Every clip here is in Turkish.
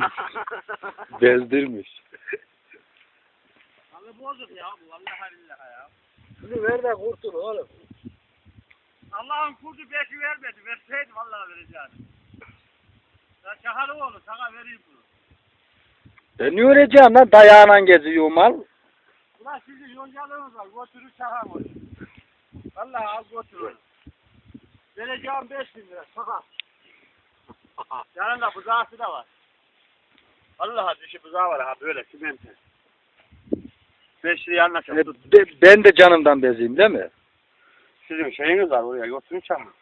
Bezdirmiş. Abi bozuk ya bu vallahi billahi ya. Şunu ver de kurtul oğlum. Allah'ın kurdu beşi vermedi. Verseydi vallahi vereceğim. Ya şakalı oğlu sana vereyim bunu. E ne öğreteceğim lan dayağına geziyor mal. Ulan sizin yoncalığınız var. Götürür şaka mı? Vallahi az götürür. Vereceğim beş bin lira. Şaka. Yanında buzağısı da var. Vallahi dişi buzağı var ha böyle simente. Beş liraya E, anlaşalım. be- ben de canımdan bezeyim değil mi? Sizin şeyiniz var oraya götürün çakın.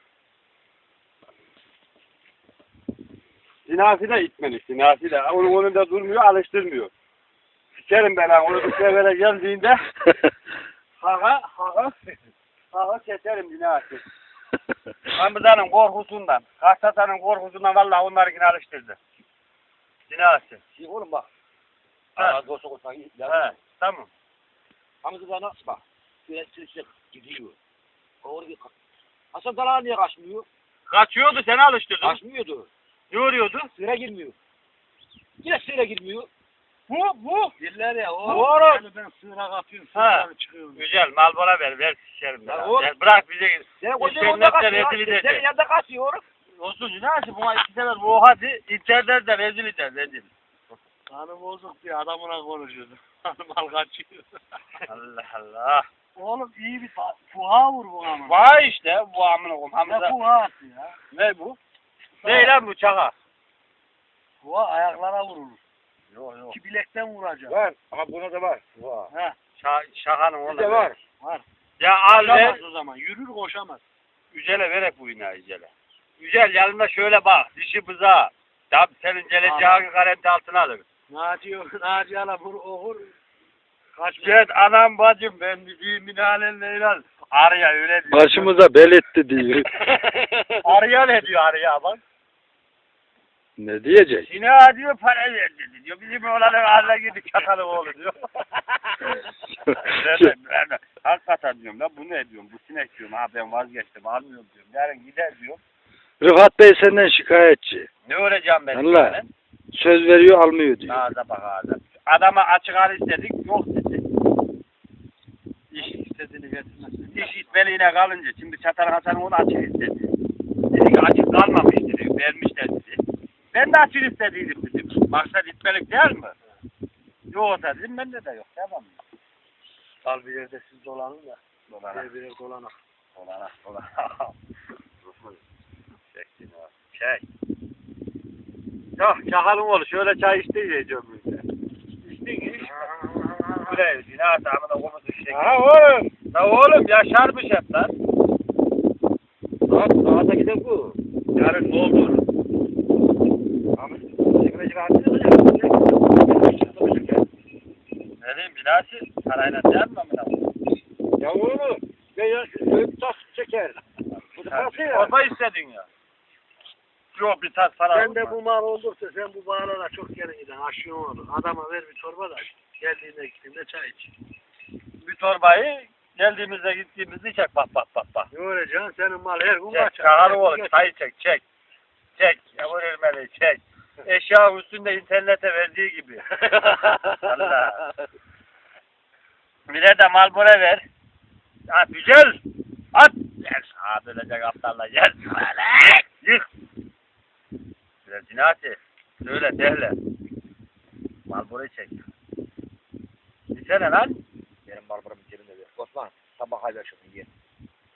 Sinasıyla itmeli sinasıyla. Onun önünde durmuyor alıştırmıyor. Sikerim ben onu bir sefere geldiğinde haka haka haka keserim dinası. Hamza'nın korkusundan, Kastasa'nın korkusundan vallahi onlarınkini alıştırdı. Dinası. Şimdi oğlum bak. Ha. He, ya. tamam. Hamza bana bak. Şöyle sürüşe gidiyor. Doğru bir Hasan Dala niye kaçmıyor? Kaçıyordu seni alıştırdın. Kaçmıyordu. Ne oluyordu? Sıra girmiyor. Yine sıra girmiyor. Bu, bu. Diller ya oğlum. Doğru. Yani ben sığıra kapıyorum. Ha. Çıkıyorum. Güzel mal bana ver ver şişerim. Ya oğlum. bırak bize Sen kocanın İnternetten orada kaçıyor. rezil Senin edecek. yanında kaçıyor oğlum. Olsun Cüneyt buna iki sefer bu hadi internet de rezil eder rezil. Kanı bozuk diye adamına konuşuyordu. Mal kaçıyor. Allah Allah. Oğlum iyi bir fuha vur bu ama. Vay işte bu amına koyayım Ne Hamza. fuha attı ya? Ne bu? Ne lan bu çaka? Fuha ayaklara vurur. Yok yok. İki bilekten vuracak. Var. Ama buna da var. Var. Ha. Şa şakanın ona. Bizde var. Var. Ya al ver. O zaman. Yürür koşamaz. Yücel'e verek bu ineği Yücel'e. Yücel yanında şöyle bak. Dişi bıza. Tabi senin geleceğini garanti altına alır. Naci, Naci ala vur okur. Kaç Evet anam bacım ben bizim minaneyle inan. Arya öyle diyor. Başımıza bel etti diyor. Arya ne diyor Arya bak. ne diyecek? Sina diyor para verdi diyor. Bizim oğlanın haline girdik çatalı oğlu diyor. ben de, ben de, hakikaten diyorum lan bu ne diyorum bu sinek diyorum ha ben vazgeçtim almıyorum diyorum. Yarın gider diyorum. Rıfat Bey senden şikayetçi. Ne öğreneceğim ben? Allah. senden? Söz veriyor almıyor diyor. Ağza bak ağza. Adama açık hal istedik yok dedi. İş istediğini getirmesin. İş itmeliğine kalınca şimdi Çatar Hasan onu açık istedi. Dedi ki açık kalmamış dedi. Vermişler dedi. Ben de açık istediydim dedim. Maksat itmelik değil mi? Yok dedim bende de yok. Tamam mı? Al bir yerde siz dolanın da. Dolanak. Birer birer dolanak. Dolanak. Dolanak. Çektin o. Çek. Yok çakalın oğlu şöyle çay içti diyeceğim bize. İçtin iç. Buraya zina tamına komutu işte. Ha oğlum. La oğlum yaşarmış hep lan. Saat, saate giden bu. Yarın doldur. Ama çekmeci rahatsız edecek. Ne diyeyim binası? Parayla değil mi amına? Ya oğlum. Ben ya öp tas çeker. Bu da parası ya. Torba istedin ya. Yok bir tas para. Sen de bu mal oldukça sen bu bağlara çok gelin giden aşıyorsun onu. Adama ver bir torba da geldiğinde gittiğinde çay iç. Bir torbayı geldiğimizde gittiğimizde çek bak bak bak bak. Ne olacaksın senin mal her gün Çek. kaçar. Çağır oğlum çayı çek çek. Çek. Yavur irmeli çek. Eşya üstünde internete verdiği gibi. Allah. Bir de malbora ver. Ha güzel. At. Gel sağa dönecek aptalla gel. Yık. Biraz cinayeti. Söyle dehle. Malbora çek. Gitsene lan. Benim barbarım cebimde ver. Osman sabah hayla şunu ye.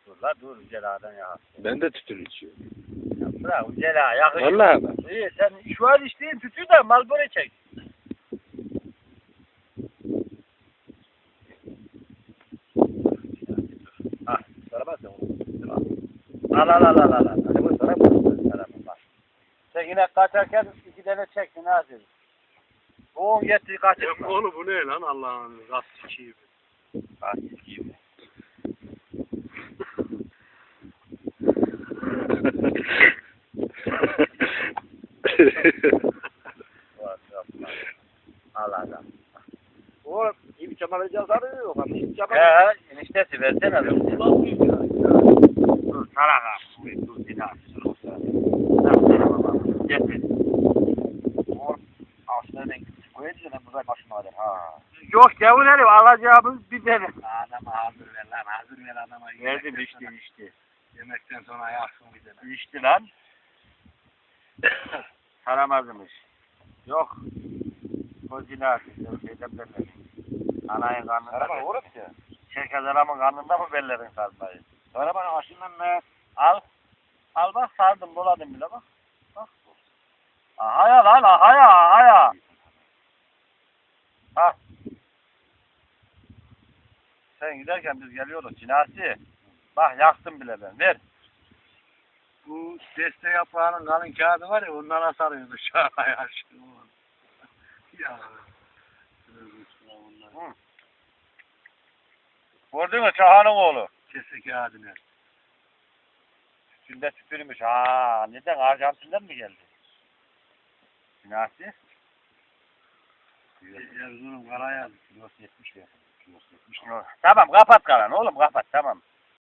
Dur la dur Ucela'dan ya. Ben de tütün içiyorum. ya bırak Ucela yakışıyor. Vallahi bak. İyi sen şu an içtiğin tütü de malbora çek. Ah, Saramazsın onu. Al al al al al. al. Hadi bu saramazsın. Tamam, bak. Yine kaçarken iki tane çek Nazım. Bu yetti Ya kaçırma. oğlum bu ne lan Allah'ın rast gibi. Kaçır gibi. Var, yapma. Al al al. Oğlum iyi bir edeceğiz arıyor yok ama iyi bir çamar He, eniştesi versene. Dur, salak abi. Dur, Dur, dur, dur. Getir. Oğlum, Yok gavur herif alacağımız bir tane. Adama hazır ver lan hazır ver adama. Verdim içti içti. Yemekten sonra yaksın bir tane. İçti lan. Saramazmış. Yok. O zinası. Şeyden bellerim. Anayın karnında. Araba uğraş ya. Şerkez adamın karnında mı bellerin sarmayı? Arabanın aşından ne? Al. Al bak sardım doladım bile. Bak. Ahaya lan ahaya ahaya. Ha. Sen giderken biz geliyorduk Cinasi. Bak yaktım bile ben. Ver. Bu deste yaprağının kalın kağıdı var ya ondan asarıyordu aşağıya aşkım. Ya. Hı. Gördün mü Çahan'ın oğlu? Kese kağıdını. Üstünde tüpürmüş. Ha, neden? Arjantin'den mi geldi? Cinasi. Erzurum Karayaz. Kilosu 70 lira. Kilosu 70 lira. Tamam kapat kalan oğlum kapat tamam.